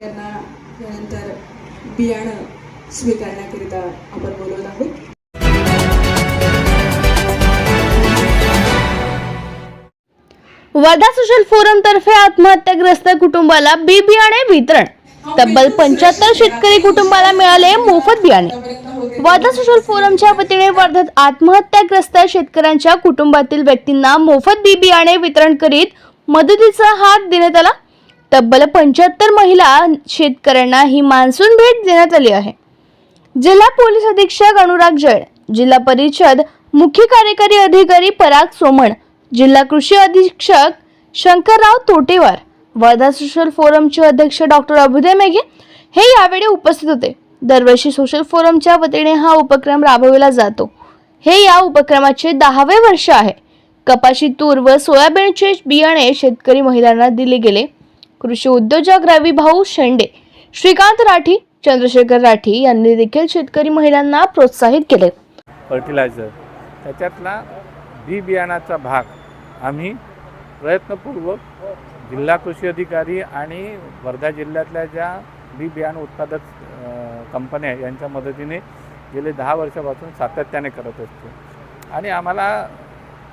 त्यांना यानंतर बियाणं स्वीकारण्याकरिता आपण बोलवत आहोत. वर्धा सोशल फोरम तर्फे आत्महत्याग्रस्त कुटुंबाला बी बियाणे वितरण. तब्बल पंच्याहत्तर शेतकरी कुटुंबाला मिळाले मोफत बियाणे. वर्धा सोशल फोरमच्या वतीने वर्ध्यात आत्महत्याग्रस्त शेतकऱ्यांच्या कुटुंबातील व्यक्तींना मोफत बी बियाणे वितरण करीत मदतीचा हात देण्यात आला. तब्बल पंच्याहत्तर महिला शेतकऱ्यांना ही मान्सून भेट देण्यात आली आहे. जिल्हा पोलीस अधीक्षक अनुराग जैन जिल्हा परिषद मुख्य कार्यकारी अधिकारी पराग सोमण जिल्हा कृषी अधीक्षक शंकरराव तोटेवार वर्धा सोशल फोरमचे अध्यक्ष डॉक्टर अभुदय मेघे हे यावेळी उपस्थित होते. दरवर्षी सोशल फोरमच्या वतीने हा उपक्रम राबविला जातो. हे या उपक्रमाचे दहावे वर्ष आहे. कपाशी तूर व सोयाबीनचे बियाणे शेतकरी महिलांना दिले गेले. कृषी उद्योजक रविभाऊ शेंडे श्रीकांत राठी चंद्रशेखर राठी यांनी देखील शेतकरी महिलांना प्रोत्साहित केले. फर्टिलायझर त्याच्यातला बी बियाणाचा भाग आम्ही प्रयत्नपूर्वक जिल्हा कृषी अधिकारी आणि वर्धा जिल्ह्यातल्या ज्या बी बियाणं उत्पादक कंपन्या यांच्या मदतीने गेले दहा वर्षापासून सातत्याने करत असतो. आणि आम्हाला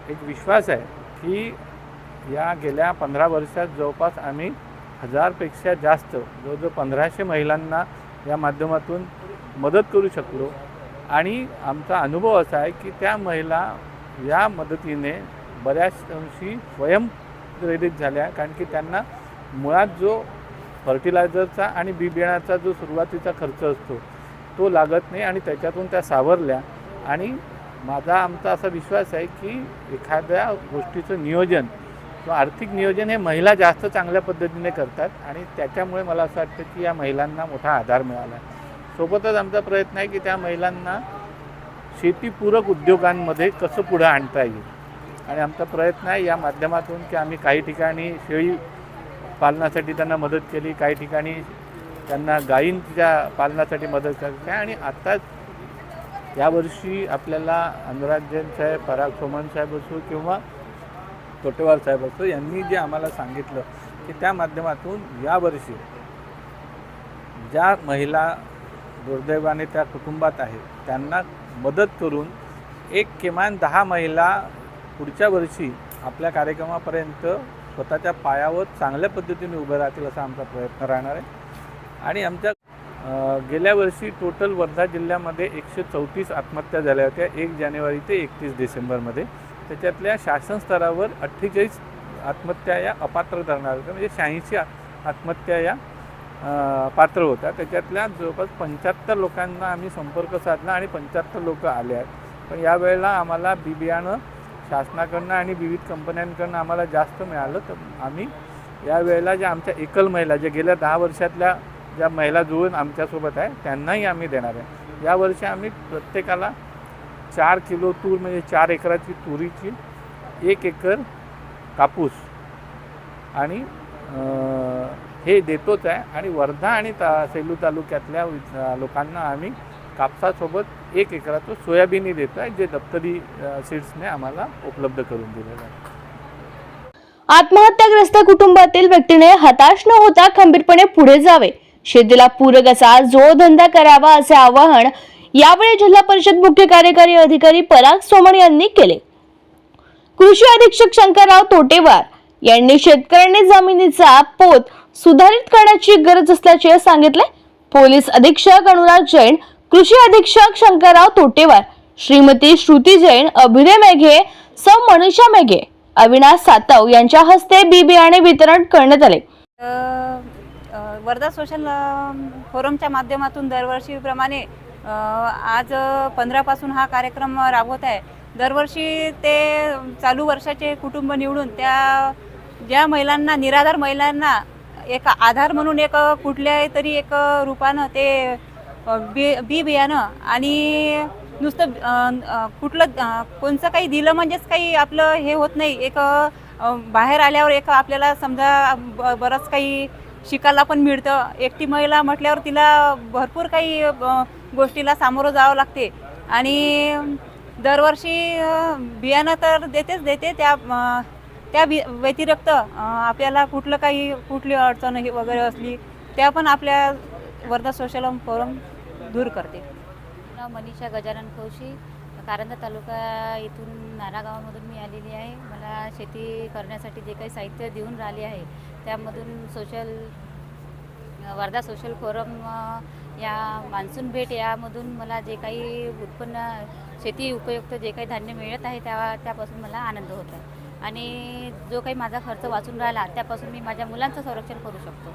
एक विश्वास आहे की या गेल्या पंधरा वर्षात जवळपास आम्ही हजारपेक्षा जास्त जवळजवळ पंधराशे महिलांना या माध्यमातून मदत करू शकलो. आणि आमचा अनुभव असा आहे की त्या महिला या मदतीने बऱ्याच अंशी स्वयंप्रेरित झाल्या. कारण की त्यांना मुळात जो फर्टिलायझरचा आणि बी बियाण्याचा जो सुरुवातीचा खर्च असतो तो लागत नाही आणि त्याच्यातून त्या सावरल्या. आणि माझा आमचा असा विश्वास आहे की एखाद्या गोष्टीचं नियोजन किंवा आर्थिक नियोजन हे महिला जास्त चांगल्या पद्धतीने करतात आणि त्याच्यामुळे मला असं वाटतं की या महिलांना मोठा आधार मिळाला. आहे सोबतच आमचा प्रयत्न आहे की त्या महिलांना शेतीपूरक उद्योगांमध्ये कसं पुढं आणता येईल. आणि आमचा प्रयत्न आहे या माध्यमातून की आम्ही काही ठिकाणी शेळी पालनासाठी त्यांना मदत केली काही ठिकाणी त्यांना गायींच्या पालनासाठी मदत करते आणि आत्ताच यावर्षी आपल्याला अनुराग जैन साहेब पराग सोमन साहेब असो किंवा तोटेवार साहेब असो यांनी जे आम्हाला सांगितलं की त्या माध्यमातून यावर्षी ज्या महिला दुर्दैवाने त्या कुटुंबात आहेत त्यांना मदत करून एक किमान दहा महिला पुढच्या वर्षी आपल्या कार्यक्रमापर्यंत स्वतःच्या पायावर चांगल्या पद्धतीने उभे राहतील असा आमचा प्रयत्न राहणार आहे. आणि आमच्या गेल्या वर्षी टोटल वर्धा जिल्ह्यामध्ये एकशे चौतीस आत्महत्या झाल्या होत्या एक जानेवारी ते एकतीस डिसेंबरमध्ये. त्याच्यातल्या शासन स्तरावर अठ्ठेचाळीस आत्महत्या या अपात्र धरणार होत्या. म्हणजे शहाऐंशी आत्महत्या या पात्र होत्या. त्याच्यातल्या जवळपास पंच्याहत्तर लोकांना आम्ही संपर्क साधला आणि पंच्याहत्तर लोक आले आहेत. पण यावेळेला आम्हाला बी बियाणं शासनाकडनं आणि विविध कंपन्यांकडनं आम्हाला जास्त मिळालं. तर आम्ही यावेळेला ज्या आमच्या एकल महिला ज्या गेल्या दहा वर्षातल्या ज्या महिला जुळून आमच्यासोबत आहे त्यांनाही आम्ही देणार आहे. यावर्षी आम्ही प्रत्येकाला चार किलो तूर म्हणजे चार एकराची तुरीची एक एकर कापूस. आणि हे देतोच आहे. आणि वर्धा आणि ता सेलू तालुक्यातल्या लोकांना आम्ही कापसासोबत एक एकराचं सोयाबीनही देतो आहे जे दप्तरी सीड्सने आम्हाला उपलब्ध करून दिलेलं आहे. आत्महत्याग्रस्त कुटुंबातील व्यक्तीने हताश न होता खंबीरपणे पुढे जावे. शेतीला पूरक असा जोडधंदा करावा असे आवाहन यावेळी जिल्हा परिषद मुख्य कार्यकारी अधिकारी पराग सोमण यांनी केले. कृषी अधीक्षक शंकरराव तोटेवार यांनी शेतकऱ्यांनी जमिनीचा पोत सुधारित करण्याची गरज असल्याचे सांगितले. पोलीस अधीक्षक अनुराग जैन कृषी अधीक्षक शंकरराव तोटेवार श्रीमती श्रुती जैन अभिनय मेघे सौ मनीषा मेघे अविनाश सातव यांच्या हस्ते बी बियाणे वितरण करण्यात आले. वर्धा सोशल फोरमच्या माध्यमातून दरवर्षीप्रमाणे आज पंधरापासून हा कार्यक्रम राबवत आहे. दरवर्षी ते चालू वर्षाचे कुटुंब निवडून त्या ज्या महिलांना निराधार महिलांना एक आधार म्हणून एक कुठल्याही तरी एक रूपानं ते बी बी बियाणं आणि नुसतं कुठलं कोणचं काही दिलं म्हणजेच काही आपलं हे होत नाही. एक बाहेर आल्यावर एक आपल्याला समजा ब- बरंच काही शिकायला पण मिळतं. एकटी महिला म्हटल्यावर तिला भरपूर काही गोष्टीला सामोरं जावं लागते. आणि दरवर्षी बियाणं तर देतेच देते. त्या त्या वि व्यतिरिक्त आपल्याला कुठलं काही कुठली अडचण हे वगैरे असली त्या पण आपल्या वर्धा सोशल फोरम दूर करते. मनीषा गजानन कौशी कारंजा तालुका इथून नारागावामधून मी आलेली आहे. मला शेती करण्यासाठी जे काही साहित्य देऊन राहिले आहे त्यामधून सोशल वर्धा सोशल फोरम या मान्सून भेट यामधून मला जे काही उत्पन्न शेती उपयुक्त जे काही धान्य मिळत आहे त्या त्यापासून मला आनंद होत आहे. आणि जो काही माझा खर्च वाचून राहिला त्यापासून मी माझ्या मुलांचं संरक्षण करू शकतो.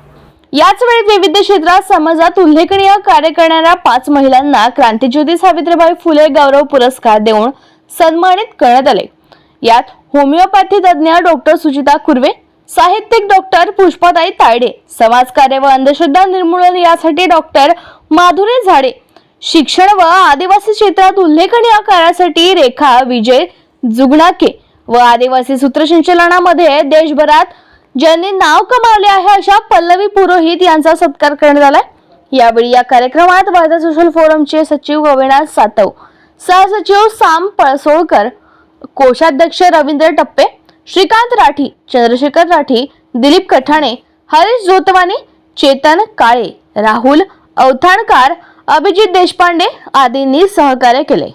याच वेळी विविध क्षेत्रात समाजात उल्लेखनीय कार्य करणाऱ्या पाच महिलांना क्रांतीज्योती सावित्रीबाई फुले गौरव पुरस्कार देऊन सन्मानित करण्यात आले. यात होमिओपॅथी तज्ज्ञ डॉक्टर सुचिता कुर्वे साहित्यिक डॉक्टर पुष्पाताई तायडे समाजकार्य व अंधश्रद्धा निर्मूलन यासाठी डॉक्टर माधुरी झाडे शिक्षण व आदिवासी क्षेत्रात उल्लेखनीय कार्यासाठी रेखा विजय जुगणाके व आदिवासी सूत्रसंचलनामध्ये देशभरात ज्यांनी नाव कमावले आहे अशा पल्लवी पुरोहित यांचा सत्कार करण्यात आला यावेळी या कार्यक्रमात वर्धा सोशल फोरमचे सचिव अविनाश सातव सहसचिव साम पळसोळकर कोषाध्यक्ष रवींद्र टप्पे श्रीकांत राठी चंद्रशेखर राठी दिलीप कठाणे हरीश जोतवानी चेतन काळे राहुल अवथाणकार अभिजित देशपांडे आदींनी सहकार्य केले.